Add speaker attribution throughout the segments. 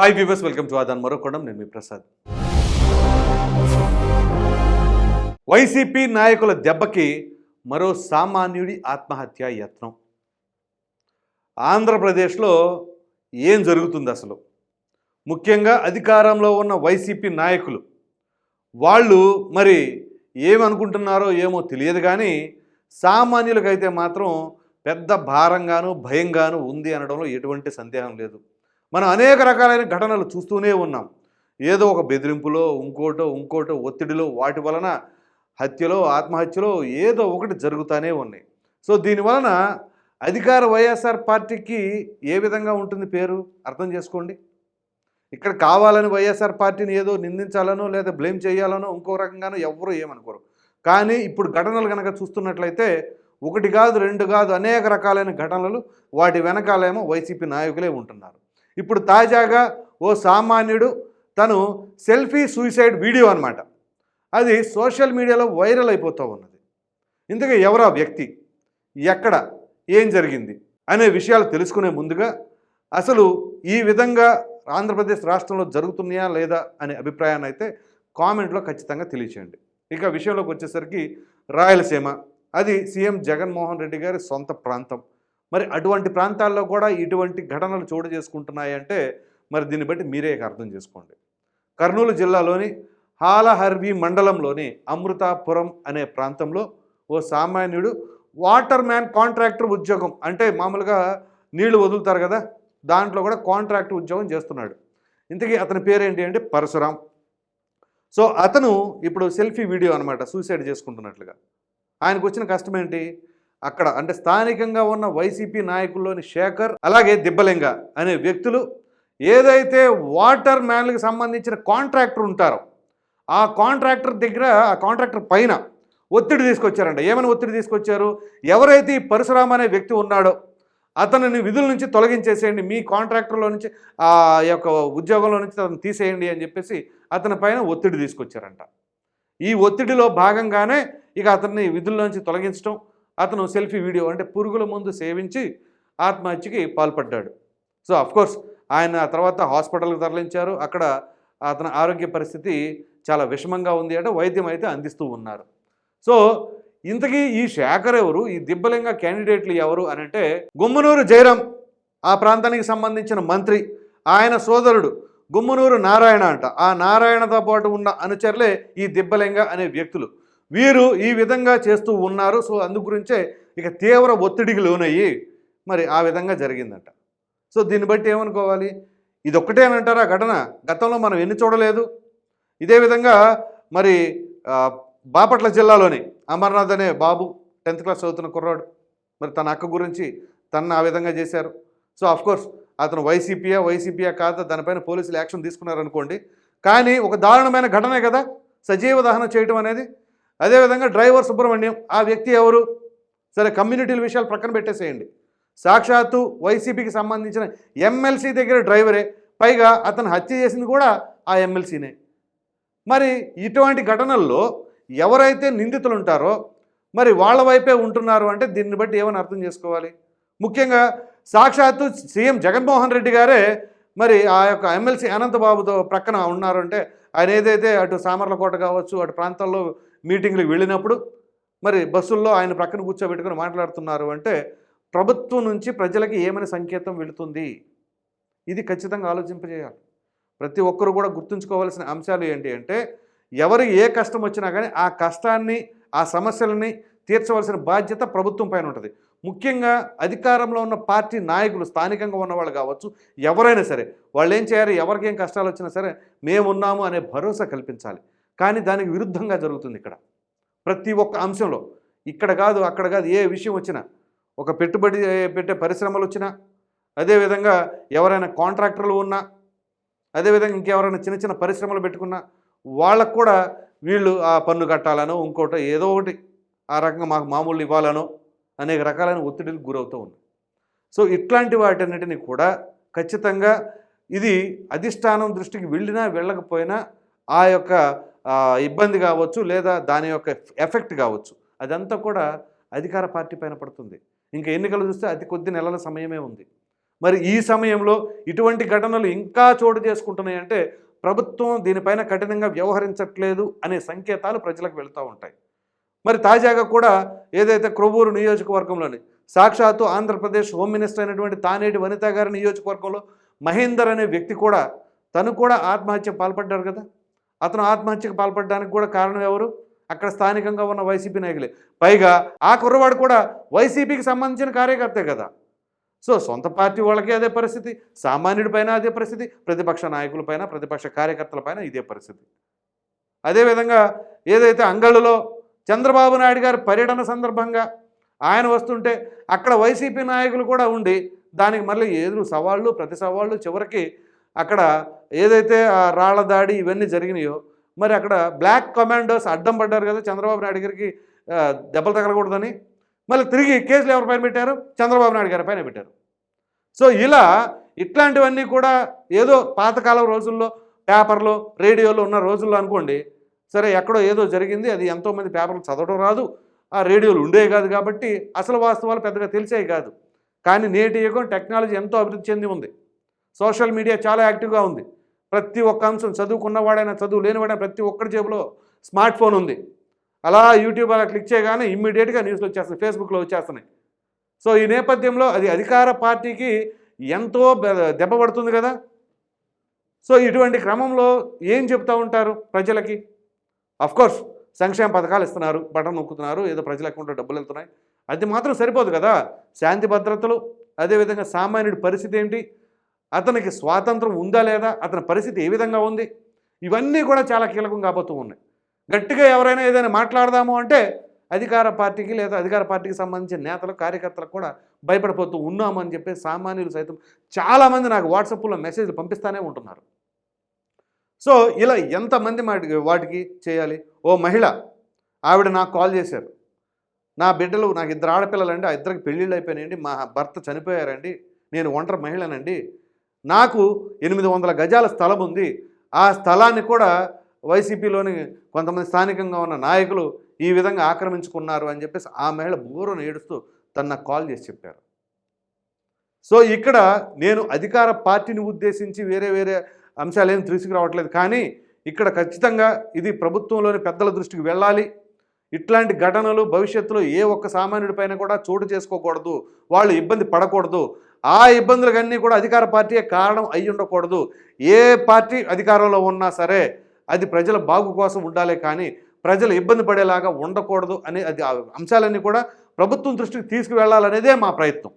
Speaker 1: Hi viewers welcome to ఆదాన్ మరోకొండం నేను మీ ప్రసాద్ వైసీపీ నాయకుల దెబ్బకి మరో సామాన్యుడి ఆత్మహత్య యత్నం. ఆంధ్రప్రదేశ్లో ఏం జరుగుతుంది అసలు? ముఖ్యంగా అధికారంలో ఉన్న వైసీపీ నాయకులు వాళ్ళు మరి ఏమనుకుంటున్నారో ఏమో తెలియదు కానీ సామాన్యులకైతే మాత్రం పెద్ద భారంగాను భయంగాను ఉంది అనడంలో ఎటువంటి సందేహం లేదు. మనం అనేక రకాలైన ఘటనలు చూస్తూనే ఉన్నాం. ఏదో ఒక బెదిరింపులో ఇంకోటో ఇంకోటో ఒత్తిడిలో వాటి వలన హత్యలో ఆత్మహత్యలో ఏదో ఒకటి జరుగుతూనే ఉన్నాయి. సో దీనివలన అధికార వైఎస్ఆర్ పార్టీకి ఏ విధంగా ఉంటుంది పేరు? అర్థం చేసుకోండి. ఇక్కడ కావాలని వైఎస్ఆర్ పార్టీని ఏదో నిందించాలనో లేదా బ్లేమ్ చేయాలనో ఇంకో రకంగానో ఎవరు ఏమనుకోరు. కానీ ఇప్పుడు ఘటనలు కనుక చూస్తున్నట్లయితే ఒకటి కాదు రెండు కాదు అనేక రకాలైన ఘటనలు వాటి వెనకాలేమో వైసీపీ నాయకులే ఉంటున్నారు. ఇప్పుడు తాజాగా ఓ సామాన్యుడు తను సెల్ఫీ సూసైడ్ వీడియో అనమాట అది సోషల్ మీడియాలో వైరల్ అయిపోతూ ఉన్నది. ఇంతగా ఎవరా వ్యక్తి? ఎక్కడ? ఏం జరిగింది? అనే విషయాలు తెలుసుకునే ముందుగా అసలు ఈ విధంగా ఆంధ్రప్రదేశ్ రాష్ట్రంలో జరుగుతున్నాయా లేదా అనే అభిప్రాయాన్ని అయితే కామెంట్లో ఖచ్చితంగా తెలియచేయండి. ఇక విషయంలోకి వచ్చేసరికి రాయలసీమ అది సీఎం జగన్మోహన్ రెడ్డి గారి సొంత ప్రాంతం. మరి అటువంటి ప్రాంతాల్లో కూడా ఇటువంటి ఘటనలు చోటు చేసుకుంటున్నాయంటే మరి దీన్ని బట్టి మీరే అర్థం చేసుకోండి. కర్నూలు జిల్లాలోని హాలహర్వి మండలంలోని అమృతాపురం అనే ప్రాంతంలో ఓ సామాన్యుడు వాటర్ మ్యాన్ కాంట్రాక్టర్ ఉద్యోగం అంటే మామూలుగా నీళ్ళు వదులుతారు కదా దాంట్లో కూడా కాంట్రాక్టర్ ఉద్యోగం చేస్తున్నాడు. ఇంతకీ అతని పేరేంటి అంటే పరశురాం. సో అతను ఇప్పుడు సెల్ఫీ వీడియో అనమాట సూసైడ్ చేసుకుంటున్నట్లుగా. ఆయనకు వచ్చిన కష్టం ఏంటి? అక్కడ అంటే స్థానికంగా ఉన్న వైసీపీ నాయకుల్లోని శేఖర్ అలాగే దిబ్బలింగ అనే వ్యక్తులు ఏదైతే వాటర్ మ్యాన్లకు సంబంధించిన కాంట్రాక్టర్ ఉంటారో ఆ కాంట్రాక్టర్ దగ్గర ఆ కాంట్రాక్టర్ పైన ఒత్తిడి తీసుకొచ్చారంట. ఏమైనా ఒత్తిడి తీసుకొచ్చారు? ఎవరైతే ఈ పరశురామ అనే వ్యక్తి ఉన్నాడో అతనిని విధుల నుంచి తొలగించేసేయండి మీ కాంట్రాక్టర్లో నుంచి ఆ యొక్క ఉద్యోగంలో నుంచి అతను తీసేయండి అని చెప్పేసి అతని పైన ఒత్తిడి తీసుకొచ్చారంట. ఈ ఒత్తిడిలో భాగంగానే ఇక అతన్ని విధుల్లోంచి తొలగించడం అతను సెల్ఫీ వీడియో అంటే పురుగుల ముందు సేవించి ఆత్మహత్యకి పాల్పడ్డాడు. సో అఫ్కోర్స్ ఆయన తర్వాత హాస్పిటల్కి తరలించారు. అక్కడ అతని ఆరోగ్య పరిస్థితి చాలా విషమంగా ఉంది అంటే వైద్యం అయితే అందిస్తూ ఉన్నారు. సో ఇంతకీ ఈ శేఖర్ ఎవరు? ఈ దిబ్బలింగ క్యాండిడేట్లు ఎవరు అని అంటే గుమ్మనూరు జయరాం ఆ ప్రాంతానికి సంబంధించిన మంత్రి ఆయన సోదరుడు గుమ్మనూరు నారాయణ అంట. ఆ నారాయణతో పాటు ఉన్న అనుచరులే ఈ దిబ్బలింగ అనే వ్యక్తులు. వీరు ఈ విధంగా చేస్తూ ఉన్నారు. సో అందు గురించే ఇక తీవ్ర ఒత్తిడికి లోనయ్యి మరి ఆ విధంగా జరిగిందంట. సో దీన్ని బట్టి ఏమనుకోవాలి? ఇది అంటారా? ఘటన? గతంలో మనం ఎన్ని చూడలేదు? ఇదే విధంగా మరి బాపట్ల జిల్లాలోని అమర్నాథ్ అనే బాబు టెన్త్ క్లాస్ చదువుతున్న కుర్రాడు. మరి తన అక్క గురించి తనను ఆ విధంగా చేశారు. సో అఫ్కోర్స్ అతను వైసీపీయా వైసీపీయా కాదా? దానిపైన పోలీసులు యాక్షన్ తీసుకున్నారనుకోండి. కానీ ఒక దారుణమైన ఘటనే కదా? సజీవ దహనం చేయటం అనేది అదేవిధంగా డ్రైవర్ సుబ్రహ్మణ్యం ఆ వ్యక్తి ఎవరు? సరే కమ్యూనిటీల విషయాలు ప్రక్కన పెట్టేసేయండి. సాక్షాత్తు వైసీపీకి సంబంధించిన ఎమ్మెల్సీ దగ్గర డ్రైవరే పైగా అతను హత్య చేసింది కూడా ఆ ఎమ్మెల్సీనే. మరి ఇటువంటి ఘటనల్లో ఎవరైతే నిందితులు ఉంటారో మరి వాళ్ళ వైపే ఉంటున్నారు అంటే దీన్ని బట్టి ఏమని అర్థం చేసుకోవాలి? ముఖ్యంగా సాక్షాత్తు సీఎం జగన్మోహన్ రెడ్డి గారే మరి ఆ యొక్క ఎమ్మెల్సీ అనంతబాబుతో ప్రక్కన ఉన్నారంటే ఆయన ఏదైతే అటు సామర్లకోట కావచ్చు అటు ప్రాంతాల్లో మీటింగ్లకు వెళ్ళినప్పుడు మరి బస్సుల్లో ఆయన ప్రక్కన కూర్చోబెట్టుకుని మాట్లాడుతున్నారు అంటే ప్రభుత్వం నుంచి ప్రజలకి ఏమైనా సంకేతం వెళుతుంది? ఇది ఖచ్చితంగా ఆలోచింపజేయాలి. ప్రతి ఒక్కరు కూడా గుర్తుంచుకోవాల్సిన అంశాలు ఏంటి అంటే ఎవరికి ఏ కష్టం వచ్చినా కానీ ఆ కష్టాన్ని ఆ సమస్యలని తీర్చవలసిన బాధ్యత ప్రభుత్వం పైన ఉంటుంది. ముఖ్యంగా అధికారంలో ఉన్న పార్టీ నాయకులు స్థానికంగా ఉన్న వాళ్ళు కావచ్చు ఎవరైనా సరే వాళ్ళు ఏం చేయాలి ఎవరికి ఏం కష్టాలు వచ్చినా సరే మేము ఉన్నాము అనే భరోసా కల్పించాలి. కానీ దానికి విరుద్ధంగా జరుగుతుంది ఇక్కడ. ప్రతి ఒక్క అంశంలో. ఇక్కడ కాదు అక్కడ కాదు ఏ విషయం వచ్చినా. ఒక పెట్టుబడి పెట్టే పరిశ్రమలు వచ్చినా అదేవిధంగా ఎవరైనా కాంట్రాక్టర్లు ఉన్నా అదేవిధంగా ఇంకెవరైనా చిన్న చిన్న పరిశ్రమలు పెట్టుకున్నా వాళ్ళకు కూడా వీళ్ళు ఆ పన్ను కట్టాలనో ఇంకోటో ఏదో ఒకటి ఆ రకంగా మాకు మామూలు ఇవ్వాలనో అనేక రకాలైన ఒత్తిడికి గురవుతూ ఉంది. సో ఇట్లాంటి వాటన్నిటిని కూడా ఖచ్చితంగా ఇది అధిష్టానం దృష్టికి వెళ్ళినా వెళ్ళకపోయినా ఆ యొక్క ఇబ్బంది కావచ్చు లేదా దాని యొక్క ఎఫెక్ట్ కావచ్చు. అదంతా కూడా అధికార పార్టీ పైన పడుతుంది. ఇంకా ఎన్నికలు చూస్తే అతి కొద్ది నెలల సమయమే ఉంది. మరి ఈ సమయంలో ఇటువంటి ఘటనలు ఇంకా చోటు చేసుకుంటున్నాయంటే ప్రభుత్వం దీనిపైన కఠినంగా వ్యవహరించట్లేదు అనే సంకేతాలు ప్రజలకు వెళుతూ ఉంటాయి. మరి తాజాగా కూడా ఏదైతే క్రొవ్వూరు నియోజకవర్గంలోని సాక్షాత్తు ఆంధ్రప్రదేశ్ హోమ్ మినిస్టర్ అయినటువంటి తానేటి వనిత గారి నియోజకవర్గంలో మహేందర్ అనే వ్యక్తి కూడా తను కూడా ఆత్మహత్య పాల్పడ్డాడు కదా? అతను ఆత్మహత్యకు పాల్పడడానికి కూడా కారణం ఎవరు? అక్కడ స్థానికంగా ఉన్న వైసీపీ నాయకులే. పైగా ఆ కుర్రవాడు కూడా వైసీపీకి సంబంధించిన కార్యకర్తే కదా. సో సొంత పార్టీ వాళ్ళకి అదే పరిస్థితి సామాన్యుడి పైన అదే పరిస్థితి ప్రతిపక్ష నాయకులపైన ప్రతిపక్ష కార్యకర్తలపైన ఇదే పరిస్థితి. అదేవిధంగా ఏదైతే అంగళ్ళలో చంద్రబాబు నాయుడు గారి పర్యటన సందర్భంగా ఆయన వస్తుంటే అక్కడ వైసీపీ నాయకులు కూడా ఉండి దానికి మళ్ళీ ఎదురు సవాళ్ళు ప్రతి సవాళ్ళు చివరికి అక్కడ ఏదైతే ఆ రాళ్ళ దాడి ఇవన్నీ జరిగినాయో మరి అక్కడ బ్లాక్ కమాండోస్ అడ్డం పడ్డారు కదా చంద్రబాబు నాయుడు గారికి దెబ్బలు తగలకూడదని. మళ్ళీ తిరిగి కేసులు ఎవరి పైన పెట్టారు? చంద్రబాబు నాయుడు గారి పైన పెట్టారు. సో ఇలా ఇట్లాంటివన్నీ కూడా ఏదో పాతకాలం రోజుల్లో పేపర్లో రేడియోలో ఉన్న రోజుల్లో అనుకోండి సరే ఎక్కడో ఏదో జరిగింది అది ఎంతోమంది పేపర్లు చదవడం రాదు ఆ రేడియోలు ఉండేవి కాదు కాబట్టి అసలు వాస్తవాలు పెద్దగా తెలిసేవి కాదు. కానీ నేటి యుగం టెక్నాలజీ ఎంతో అభివృద్ధి చెంది ఉంది. సోషల్ మీడియా చాలా యాక్టివ్గా ఉంది. ప్రతి ఒక్క అంశం చదువుకున్నవాడైనా చదువు లేనివాడైనా ప్రతి ఒక్కరి జేబులో స్మార్ట్ ఫోన్ ఉంది. అలా యూట్యూబ్ అలా క్లిక్ చేయగానే ఇమ్మీడియట్గా న్యూస్లు వచ్చేస్తున్నాయి ఫేస్బుక్లో వచ్చేస్తున్నాయి. సో ఈ నేపథ్యంలో అది అధికార పార్టీకి ఎంతో బె- దెబ్బ పడుతుంది కదా! సో ఇటువంటి క్రమంలో ఏం చెప్తూ ఉంటారు ప్రజలకి? కోర్స్ సంక్షేమ పథకాలు ఇస్తున్నారు బటన్ నొక్కుతున్నారు ఏదో ప్రజల అకౌంట్లో డబ్బులు వెళ్తున్నాయి. అది మాత్రం సరిపోదు కదా! శాంతి భద్రతలు అదేవిధంగా సామాన్యుడి పరిస్థితి ఏంటి? అతనికి స్వాతంత్రం ఉందా లేదా అతని పరిస్థితి ఏ విధంగా ఉంది ఇవన్నీ కూడా చాలా కీలకం కాబోతూ ఉన్నాయి. గట్టిగా ఎవరైనా ఏదైనా మాట్లాడదాము అంటే అధికార పార్టీకి లేదా అధికార పార్టీకి సంబంధించిన నేతలు కార్యకర్తలకు కూడా భయపడిపోతూ ఉన్నామని చెప్పి సామాన్యులు సైతం చాలామంది నాకు వాట్సాప్లో మెసేజ్లు పంపిస్తూనే ఉంటున్నారు. సో ఇలా ఎంతమంది వాటికి వాటికి చేయాలి? ఓ మహిళ ఆవిడ నాకు కాల్ చేశారు. నా బిడ్డలు నాకు ఇద్దరు ఆడపిల్లలండి ఆ ఇద్దరికి పెళ్ళిళ్ళు అయిపోయినాయండి మా భర్త చనిపోయారండి నేను ఒంటరి మహిళనండి నాకు ఎనిమిది వందల గజాల స్థలం ఉంది. ఆ స్థలాన్ని కూడా వైసీపీలోని కొంతమంది స్థానికంగా ఉన్న నాయకులు ఈ విధంగా ఆక్రమించుకున్నారు అని చెప్పేసి ఆ మహిళ బూరను ఏడుస్తూ తన కాల్ చేసి చెప్పారు. సో ఇక్కడ నేను అధికార పార్టీని ఉద్దేశించి వేరే వేరే అంశాలు ఏమి తీసుకురావట్లేదు. కానీ ఇక్కడ ఖచ్చితంగా ఇది ప్రభుత్వంలోని పెద్దల దృష్టికి వెళ్ళాలి. ఇట్లాంటి ఘటనలు భవిష్యత్తులో ఏ ఒక్క సామాన్యుడి పైన కూడా చోటు చేసుకోకూడదు. వాళ్ళు ఇబ్బంది పడకూడదు. ఆ ఇబ్బందులకన్నీ కూడా అధికార పార్టీయే కారణం అయి ఉండకూడదు. ఏ పార్టీ అధికారంలో ఉన్నా సరే అది ప్రజల బాగు కోసం ఉండాలి కానీ ప్రజలు ఇబ్బంది పడేలాగా ఉండకూడదు అనే అది అంశాలన్నీ కూడా ప్రభుత్వం దృష్టికి తీసుకువెళ్ళాలనేదే మా ప్రయత్నం.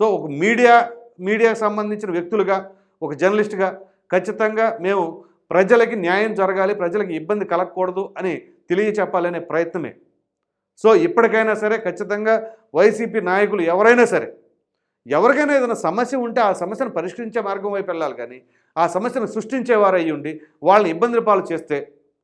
Speaker 1: సో ఒక మీడియా మీడియాకు సంబంధించిన వ్యక్తులుగా ఒక జర్నలిస్ట్గా ఖచ్చితంగా మేము ప్రజలకి న్యాయం జరగాలి ప్రజలకి ఇబ్బంది కలగకూడదు అని తెలియచెప్పాలనే ప్రయత్నమే. సో ఇప్పటికైనా సరే ఖచ్చితంగా వైసీపీ నాయకులు ఎవరైనా సరే ఎవరికైనా ఏదైనా సమస్య ఉంటే ఆ సమస్యను పరిష్కరించే మార్గం వైపు వెళ్ళాలి కానీ ఆ సమస్యను సృష్టించేవారు అయ్యి ఉండి వాళ్ళని ఇబ్బందుల పాలు చేస్తే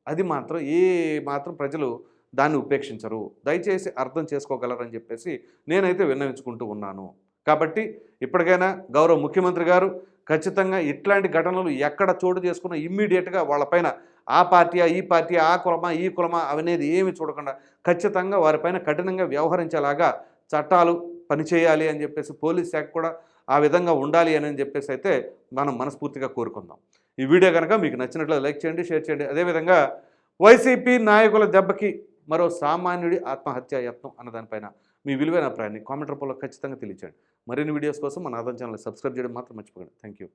Speaker 1: అది మాత్రం ఏ మాత్రం ప్రజలు దాన్ని ఉపేక్షించరు. దయచేసి అర్థం చేసుకోగలరని చెప్పేసి నేనైతే విన్నవించుకుంటూ ఉన్నాను. కాబట్టి ఇప్పటికైనా గౌరవ ముఖ్యమంత్రి గారు ఖచ్చితంగా ఇట్లాంటి ఘటనలు ఎక్కడ చోటు చేసుకున్నా ఇమ్మీడియట్గా వాళ్ళపైన ఆ పార్టీయా ఈ పార్టీ ఆ కులమా ఈ కులమా అనేది ఏమి చూడకుండా ఖచ్చితంగా వారిపైన కఠినంగా వ్యవహరించేలాగా చట్టాలు పనిచేయాలి అని చెప్పేసి పోలీస్ శాఖ కూడా ఆ విధంగా ఉండాలి అని చెప్పేసి అయితే మనం మనస్ఫూర్తిగా కోరుకుందాం. ఈ వీడియో కనుక మీకు నచ్చినట్లు లైక్ చేయండి షేర్ చేయండి. అదేవిధంగా వైసీపీ నాయకుల దెబ్బకి మరో సామాన్యుడి ఆత్మహత్య యత్నం అన్న దానిపైన మీ విలువైన అభిప్రాయాన్ని కామెంట్ రూపంలో ఖచ్చితంగా తెలియచేయండి. మరిన్ని వీడియోస్ కోసం మన ఆదాయం ఛానల్ సబ్స్క్రైబ్ చేయడం మాత్రం మర్చిపోకండి. Thank you